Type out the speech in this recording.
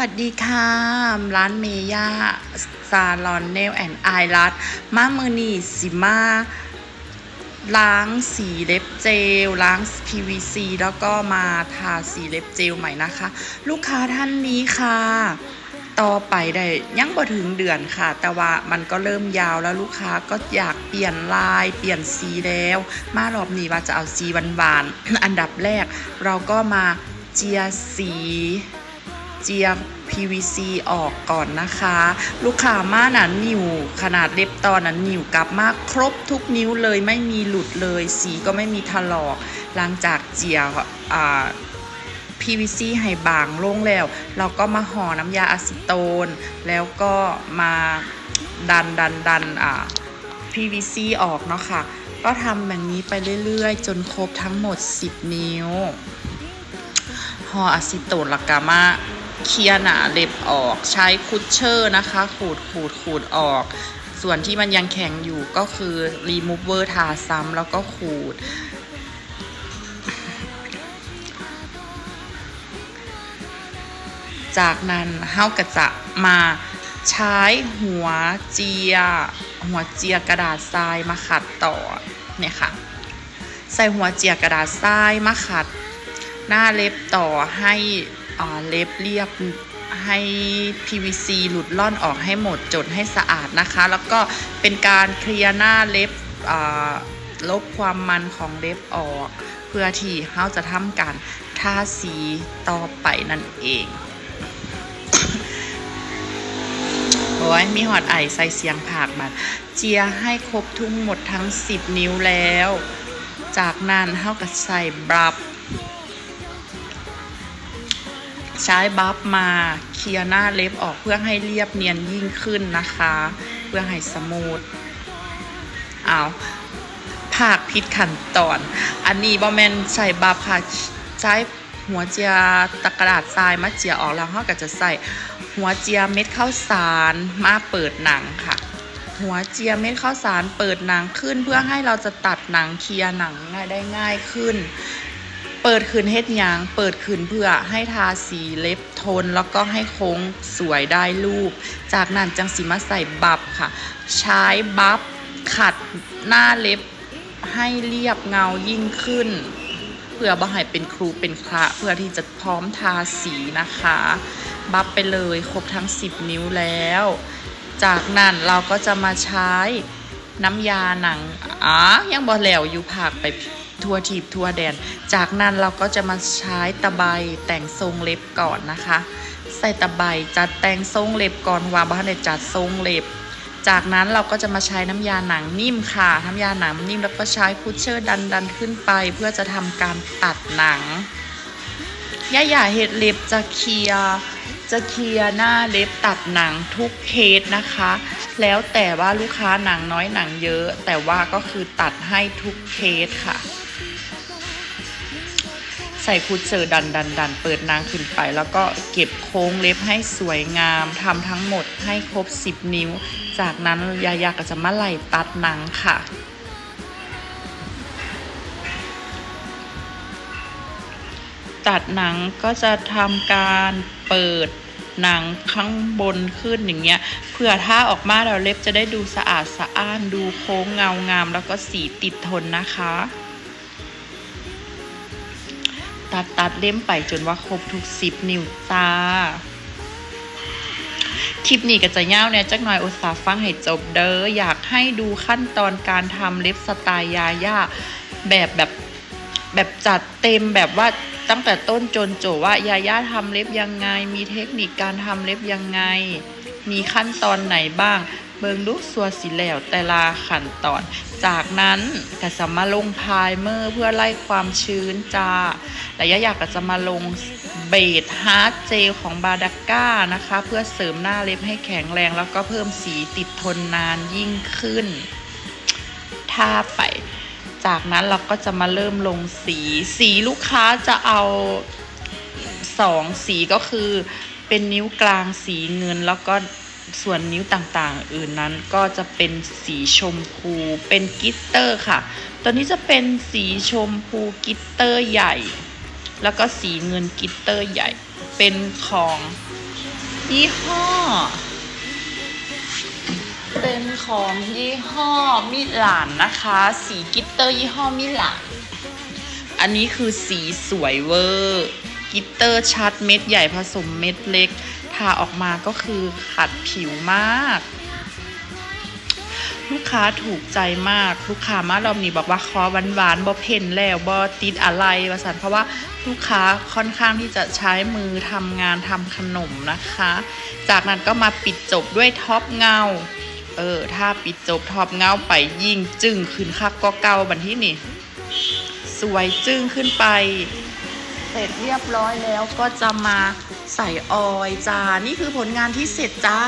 วัสดีค่ะ ร้านเมย่าซาลอนเนลแอนด์ไอรัสมามือนีสิมาล้างสีเล็บเจล ล้าง PVC แล้วก็มาทาสีเล็บเจลใหม่นะคะ ลูกค้าท่านนี้ค่ะ ต่อไปได้ยังบ่ถึงเดือนค่ะ แต่ว่ามันก็เริ่มยาวแล้วลูกค้าก็อยากเปลี่ยนลาย เปลี่ยนสีแล้ว มารอบนี้ว่าจะเอาสีหวานๆอันดับแรก เราก็มาเจียสี เจีย PVC ออกก่อนนะคะ ลูกค้ามาหนานิ้วขนาดเล็บตอนนั้นนิ้วกลับมากครบทุกนิ้วเลยไม่มีหลุดเลย สีก็ไม่มีถลอก หลังจากเจียอ่า PVC ให้บางลงแล้ว เราก็มาห่อน้ำยาอะซิโตน แล้วก็มาดันดันดันอ่า PVC ออกเนาะค่ะ ก็ทำแบบนี้ไปเรื่อยๆ จนครบทั้งหมด 10 นิ้ว ห่ออะซิโตนละกามา เคลียร์หนาเล็บออกใช้คุชเชอร์นะคะ ขูดขูดขูดออก ส่วนที่มันยังแข็งอยู่ก็คือรีมูเวอร์ทาซ้ำแล้วก็ขูด จากนั้นเฮาก็จะมาใช้หัวเจีย หัวเจียกระดาษทรายมาขัดต่อเนี่ยค่ะ ใส่หัวเจียกระดาษทรายมาขัด หน้าเล็บต่อให้ เล็บเรียบให้ PVC หลุดล่อนออกให้หมดจดให้สะอาดนะคะ แล้วก็เป็นการเคลียร์หน้าเล็บอ่าลบความมันของเล็บออก เพื่อที่เราจะทำการทาสีต่อไปนั่นเองโอ้ยมีหอดไอใส่เสียงผากบัดเจียให้ครบทุกหมดทั้ง 10 นิ้วแล้ว จากนั้นเท่ากับใส่บลับ ใช้บัฟมาเคลียร์หน้าเล็บออกเพื่อให้เรียบเนียนยิ่งขึ้นนะคะ เพื่อให้สมูทเอาภาคผิดขั้นตอน อันนี้บอแมนใส่บัฟค่ะใช้หัวเจียตะกระดาษทรายมาเจียออกแล้วเขาก็จะใส่หัวเจียเม็ดข้าวสารมาเปิดหนังค่ะ หัวเจียเม็ดข้าวสารเปิดหนังขึ้น เพื่อให้เราจะตัดหนังเคลียร์หนังง่ายได้ง่ายขึ้น เปิดขืนเฮ็ดยาง เปิดขืนเพื่อให้ทาสีเล็บทน แล้วก็ให้โค้งสวยได้รูป จากนั้นจังสีมาใส่บับค่ะ ใช้บับขัดหน้าเล็บให้เรียบเงายิ่งขึ้น เพื่อบ่ให้เป็นครูเป็นคระเพื่อที่จะพร้อมทาสีนะคะ บับไปเลยครบทั้ง 10 นิ้วแล้ว จากนั้นเราก็จะมาใช้น้ำยาหนังอ๋อยังบ่แล้วอยู่ผักไป ทั่วทีบทั่วแดน จากนั้นเราก็จะมาใช้ตะไบแต่งทรงเล็บก่อนนะคะ ใส่ตะไบจัดแต่งทรงเล็บก่อนว่าบ้านได้จัดทรงเล็บ จากนั้นเราก็จะมาใช้น้ำยาหนังนิ่มค่ะ น้ำยาหนังนิ่มแล้วก็ใช้พุชเชอร์ดันดันขึ้นไป เพื่อจะทำการตัดหนังย่าหย่าเห็ดเล็บจะเคลียร์จะเคลียร์หน้าเล็บตัดหนังทุกเคสนะคะ แล้วแต่ว่าลูกค้าหนังน้อยหนังเยอะ แต่ว่าก็คือตัดให้ทุกเคสค่ะ ใส่คุดเจอดันดันดันเปิดนางขึ้นไป แล้วก็เก็บโค้งเล็บให้สวยงามทำทั้งหมดให้ครบ 10 นิ้ว จากนั้นยายาก็จะมาไล่ตัดหนังค่ะตัดหนังก็จะทำการเปิดหนังข้างบนขึ้นอย่างเงี้ยเพื่อถ้าออกมาแล้วเล็บจะได้ดูสะอาดสะอ้านดูโค้งเงางาม แล้วก็สีติดทนนะคะ ตัดตัดเล่มไปจนว่าครบทุกสิบนิ้วจ้า คลิปนี้ก็จะยาวเนี่ยจักหน่อยอุตส่าห์ฟังให้จบเด้ออยากให้ดูขั้นตอนการทำเล็บสไตล์ยาย่าแบบแบบแบบจัดเต็มแบบว่าตั้งแต่ต้นจนจบว่ายาย่าทำเล็บยังไง มีเทคนิคการทำเล็บยังไง มีขั้นตอนไหนบ้าง เบิงลูกสัวสีแล้วแต่ละขั้นตอน จากนั้นก็จะมาลงพายเมอร์เพื่อไล่ความชื้นจ้าและยะอยากก็จะมาลงเบสฮาร์ดเจลของบาดาก้านะคะ เพื่อเสริมหน้าเล็บให้แข็งแรง แล้วก็เพิ่มสีติดทนนานยิ่งขึ้นทาไป จากนั้นเราก็จะมาเริ่มลงสี สีลูกค้าจะเอาสองสีก็คือเป็นนิ้วกลางสีเงินแล้วก็ ส่วนนิ้วต่างๆ อื่นนั้นก็จะเป็นสีชมพูเป็นกิตเตอร์ค่ะ ตัวนี้จะเป็นสีชมพูกิตเตอร์ใหญ่ แล้วก็สีเงินกิตเตอร์ใหญ่ เป็นของยี่ห้อ เป็นของยี่ห้อมิลานนะคะ สีกิตเตอร์ยี่ห้อมิลาน อันนี้คือสีสวยเวอร์ กิตเตอร์ชัดเม็ดใหญ่ผสมเม็ดเล็ก ทาออกมาก็คือขัดผิวมาก ลูกค้าถูกใจมากลูกค้ามารอบนี้บอกว่าคอหวานหวานบ่เพ่นแล้วบ่ติดอะไรประสันเพราะว่าลูกค้าค่อนข้างที่จะใช้มือทำงานทำขนมนะคะ จากนั้นก็มาปิดจบด้วยท็อปเงาเออ ถ้าปิดจบท็อปเงาไปยิ่งจึ้งขึ้นคักก็เก่าบันที่นี่ สวยจึ้งขึ้นไป เสร็จเรียบร้อยแล้วก็จะมาใส่ออยจ้า นี่คือผลงานที่เสร็จจ้า